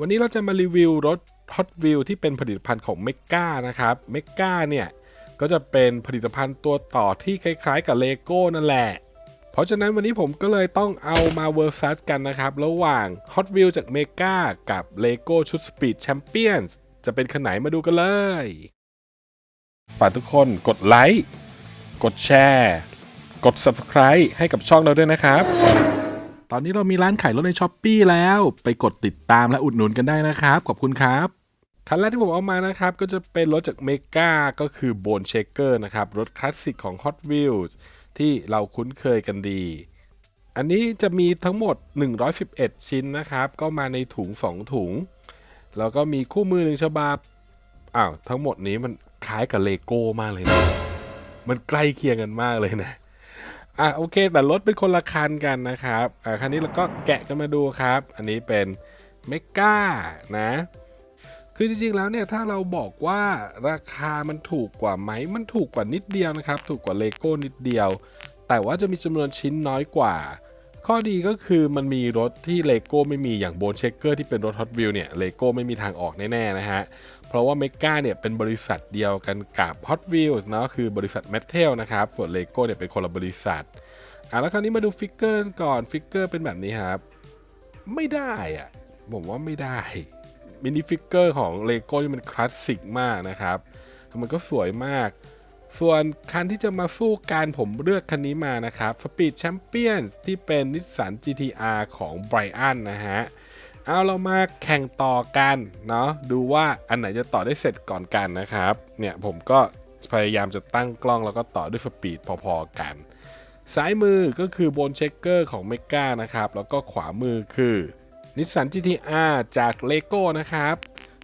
วันนี้เราจะมารีวิวรถ Hot Wheels ที่เป็นผลิตภัณฑ์ของ m e g a นะครับ m e g a เนี่ย ก็จะเป็นผลิตภัณฑ์ตัวต่อที่คล้ายๆกับ Lego นั่นแหละ เพราะฉะนั้นวันนี้ผมก็เลยต้องเอามา versus กันนะครับ ระหว่าง Hot Wheels จาก m e g a กับ Lego ชุด Speed Champions จะเป็นขนาดไหนมาดูกันเลย ฝากทุกคนกดไลค์ กดแชร์ กด Subscribe ให้กับช่องเราด้วยนะครับ ตอนนี้เรามีร้านขายรถในช้อปปีแล้วไปกดติดตามและอุดหนุนกันได้นะครับ ขอบคุณครับ คันแรกที่ผมเอามานะครับ ก็จะเป็นรถจากเมกาก็คือ Bone Shaker นะครับ รถคลาสสิกของ Hot Wheels ที่เราคุ้นเคยกันดี อันนี้จะมีทั้งหมด 111 ชิ้นนะครับ ก็มาในถุง 2 ถุง แล้วก็มีคู่มือหนึ่งฉบับอ้าวทั้งหมดนี้มันคล้ายกับเลโก้มากเลยนะมันใกล้เคียงกันมากเลยนะ อะโอเค แต่รถเป็นคนละคันกันนะครับอะคันนี้เราก็แกะกันมาดูครับ อันนี้เป็นเมก้านะ คือจริงๆแล้วเนี่ยถ้าเราบอกว่าราคามันถูกกว่าไหมมันถูกกว่านิดเดียวนะครับ ถูกกว่าเลโก้นิดเดียว แต่ว่าจะมีจำนวนชิ้นน้อยกว่า ข้อดีก็คือมันมีรถที่เลโก้ไม่มีอย่างโบนเชคเกอร์ที่เป็นรถ Hot Wheels เนี่ยเลโก้ไม่มีทางออกแน่ๆนะฮะ เพราะว่าเมกาเนี่ยเป็นบริษัทเดียวกันกับ Hot Wheels เนาะคือบริษัท m a t t e l นะครับ ส่วน Lego เนี่ยเป็นคนละบริษัทอะแล้วคราวนี้มาดูฟิกเกอร์ก่อนฟิกเกอร์เป็นแบบนี้ครับ ไม่ได้อะผมว่าไม่ได้มินิฟิกเกอร์ของ Lego นี่มันคลาสสิกมากนะครับมันก็สวยมาก ส่วนคันที่จะมาสู้กันผมเลือกคันนี้มานะครับ Speed Champions ที่เป็นนิสสัน GTR ของ Brian นะฮะ เอาเรามาแข่งต่อกันเนาะดูว่าอันไหนจะต่อได้เสร็จก่อนกันนะครับ เนี่ยผมก็พยายามจะตั้งกล้องแล้วก็ต่อด้วยสปีดพอๆกัน ซ้ายมือก็คือโบนเชคเกอร์ของเมกานะครับ แล้วก็ขวามือคือนิสสัน GTR จาก LEGO นะครับ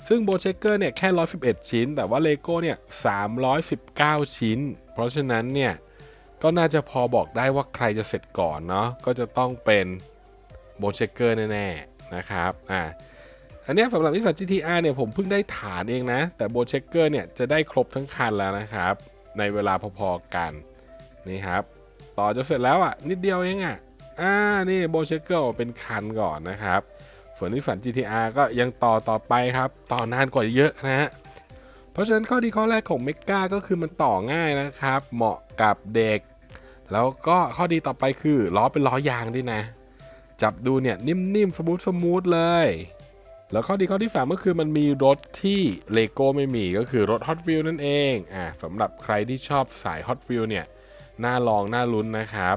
ซึ่งโบนเชคเกอร์เนี่ยแค่ 111 ชิ้น แต่ว่า LEGO เนี่ย 319 ชิ้น เพราะฉะนั้นเนี่ย ก็น่าจะพอบอกได้ว่าใครจะเสร็จก่อนเนาะก็จะต้องเป็นโบนเชคเกอร์แน่ๆ นะครับอ่าอันนี้สำหรับนิสสัน GTR เนี่ยผมเพิ่งได้ฐานเองนะ แต่โบเชคเกอร์เนี่ยจะได้ครบทั้งคันแล้วนะครับ ในเวลาพอๆกันนี่ครับ ต่อจะเสร็จแล้วอะ นิดเดียวเองอะอ่านี่โบเชเกิลเป็นคันก่อนนะครับส่วนนิสสัน GTR ก็ยังต่อต่อไปครับ ต่อนานกว่าเยอะนะฮะเพราะฉะนั้นข้อดีข้อแรกของเมกาก็คือมันต่อง่ายนะครับ เหมาะกับเด็ก แล้วก็ข้อดีต่อไปคือล้อเป็นล้อยางด้วยนะ จับดูเนี่ยนิ่มๆสมูทสมูทเลย แล้วข้อดีข้อที่สามก็คือมันมีรถที่เลโก้ไม่มีก็คือรถ Hot Wheels นั่นเองอ่าสำหรับใครที่ชอบสาย Hot Wheels เนี่ยน่าลองน่าลุ้นนะครับ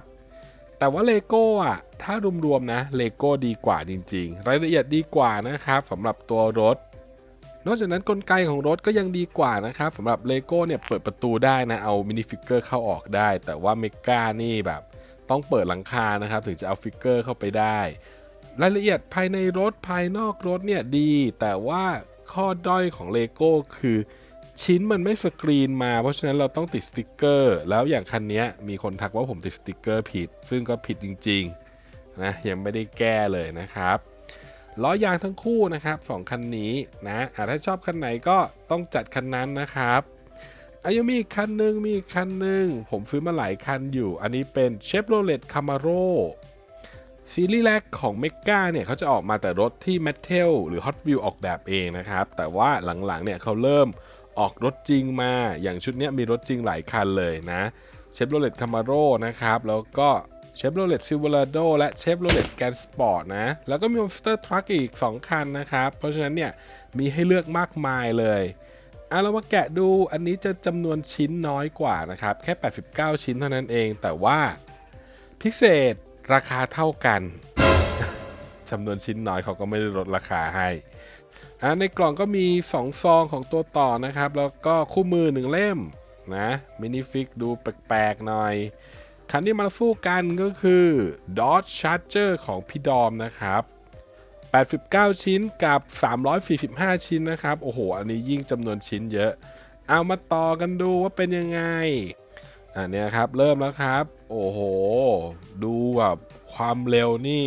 แต่ว่าเลโก้อะถ้ารวมๆนะเลโก้ดีกว่าจริง ๆ รายละเอียดดีกว่านะครับสำหรับตัวรถนอกจากนั้นกลไกของรถก็ยังดีกว่านะครับสำหรับเลโก้เนี่ยเปิดประตูได้นะเอามินิฟิกเกอร์เข้าออกได้ แต่ว่าเมกานี่แบบ ต้องเปิดหลังคานะครับ ถึงจะเอาฟิกเกอร์เข้าไปได้ รายละเอียดภายในรถภายนอกรถเนี่ยดี แต่ว่าข้อด้อยของเลโก้คือชิ้นมันไม่สกรีนมา เพราะฉะนั้นเราต้องติดสติกเกอร์ แล้วอย่างคันนี้มีคนทักว่าผมติดสติกเกอร์ผิด ซึ่งก็ผิดจริงๆนะยังไม่ได้แก้เลยนะครับล้อยางทั้งคู่นะครับสองคันนี้นะอะถ้าชอบคันไหนก็ต้องจัดคันนั้นนะครับ อายังมีอีกคันหนึ่งมีอีกคันหนึ่งผมซื้อมาหลายคันอยู่ อันนี้เป็น Chevrolet Camaro ซีรีส์แรกของ m e g a เนี่ยเขาจะออกมาแต่รถที่ m a t t e l หรือ Hot Wheels ออกแบบเองนะครับ แต่ว่าหลังๆเนี่ยเขาเริ่มออกรถจริงมา อย่างชุดนี้มีรถจริงหลายคันเลยนะ Chevrolet Camaro นะครับ แล้วก็ Chevrolet Silverado และ Chevrolet Grand Sport นะ แล้วก็มี Monster Truck อีก 2 คันนะครับ เพราะฉะนั้นเนี่ยมีให้เลือกมากมายเลย อะเรามาแกะดูอันนี้จะจำนวนชิ้นน้อยกว่านะครับ แค่ 89 ชิ้นเท่านั้นเอง แต่ว่าพิเศษราคาเท่ากันจำนวนชิ้นน้อยเขาก็ไม่ได้ลดราคาให้อ่าในกล่องก็มี 2 ซองของตัวต่อนะครับ แล้วก็คู่มือ 1 เล่มนะมินิฟิกดูแปลกๆหน่อย คันที่มาสู้กันก็คือ Dodge Charger ของพี่ดอมนะครับ 89 ชิ้นกับ 345 ชิ้นนะครับ โอ้โห อันนี้ยิ่งจำนวนชิ้นเยอะ เอามาต่อกันดูว่าเป็นยังไง อันเนี้ยครับเริ่มแล้วครับ โอ้โห ดูแบบความเร็วนี่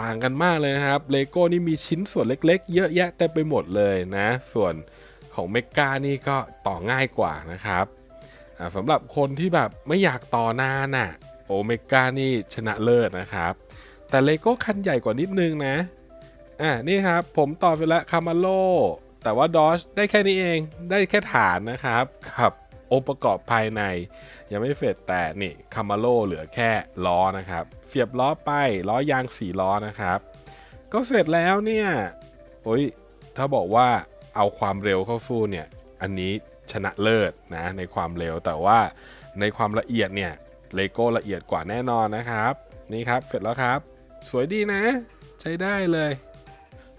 ต่างกันมากเลยนะครับเลโก้นี่มีชิ้นส่วนเล็กๆ เยอะแยะเต็มไปหมดเลยนะ ส่วนของเมกานี่ก็ต่อง่ายกว่านะครับอ่าสำหรับคนที่แบบไม่อยากต่อนานอะโอเมกานี่ชนะเลิศนะครับ แต่เลโก้คันใหญ่กว่านิดนึงนะ อะนี่ครับ ผมต่อไปแล้วคามาโลแต่ว่าดอชได้แค่นี้เองได้แค่ฐานนะครับกับองค์ประกอบภายใน ยังไม่เสร็จแต่นี่คามาโลเหลือแค่ล้อนะครับ เสียบล้อไปล้อยางสี่ล้อนะครับ ก็เสร็จแล้วเนี่ยโอ้ยถ้าบอกว่าเอาความเร็วเข้าสู้เนี่ยอันนี้ชนะเลิศนะในความเร็วแต่ว่าในความละเอียดเนี่ยเลโก้ละเอียดกว่าแน่นอนนะครับ นี่ครับเสร็จแล้วครับ สวยดีนะ ใช้ได้เลย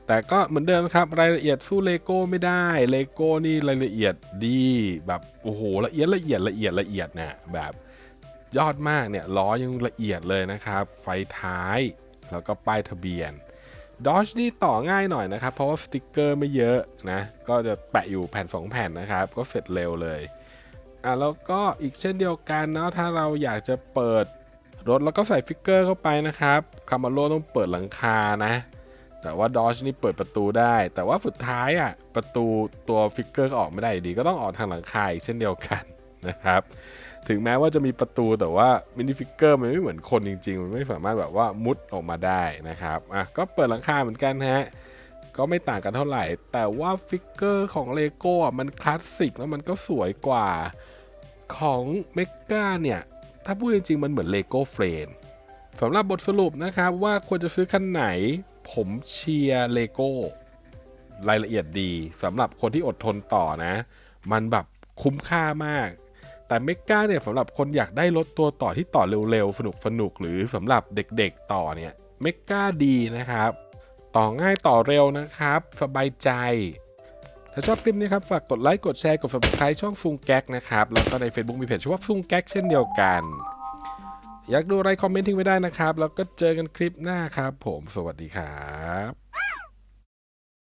แต่ก็เหมือนเดิมครับ รายละเอียดสู้เลโก้ไม่ได้เลโก้นี่รายละเอียดดีแบบโอ้โหละเอียดละเอียดละเอียดละเอียดเนี่ยแบบยอดมากเนี่ยล้อยังละเอียดเลยนะครับ ไฟท้ายแล้วก็ป้ายทะเบียนดอ g นี่ต่อง่ายหน่อยนะครับ เพราะว่าสติกเกอร์ไม่เยอะนะ ก็จะแปะอยู่แผ่น 2 แผ่นนะครับ ก็เสร็จเร็วเลยอะแล้วก็อีกเช่นเดียวกันเนาะถ้าเราอยากจะเปิดรถแล้วก็ใส่ฟิกเกอร์เข้าไปนะครับคาร์มาโลต้องเปิดหลังคานะ แต่ว่าดอ g นี่เปิดประตูได้ แต่ว่าสุดท้ายอะประตูตัวฟิกเกอร์ออกไม่ได้ดี ก็ต้องออกทางหลังคาอีกเช่นเดียวกันนะครับ ถึงแม้ว่าจะมีประตูแต่ว่ามินิฟิกเกอร์มันไม่เหมือนคนจริง ๆ มันไม่สามารถแบบว่ามุดออกมาได้นะครับอะก็เปิดหลังคาเหมือนกันฮะก็ไม่ต่างกันเท่าไหร่ แต่ว่าฟิกเกอร์ของเลโก้อะมันคลาสสิกแล้วมันก็สวยกว่าของเมกาเนี่ยถ้าพูดจริงๆมันเหมือนเลโก้เฟรนสำหรับบทสรุปนะครับว่าควรจะซื้อคันไหน ผมเชียร์เลโก้รายละเอียดดีสำหรับคนที่อดทนต่อนะ มันแบบคุ้มค่ามาก แต่เมก้าเนี่ยสำหรับคนอยากได้รถตัวต่อที่ต่อเร็วๆ สนุกสนุกๆหรือสำหรับเด็กๆต่อเนี่ยเมก้าดีนะครับ ต่อง่ายต่อเร็วนะครับ สบายใจ ถ้าชอบคลิปนี้ครับ ฝากกดไลค์กดแชร์กด subscribe ช่องฟุงแก๊กนะครับ แล้วก็ใน Facebook มีเพจชื่อว่าฟุงแก๊กเช่นเดียวกัน อยากดูอะไรคอมเมนต์ทิ้งไว้ได้นะครับ แล้วก็เจอกันคลิปหน้าครับ ผมสวัสดีครับ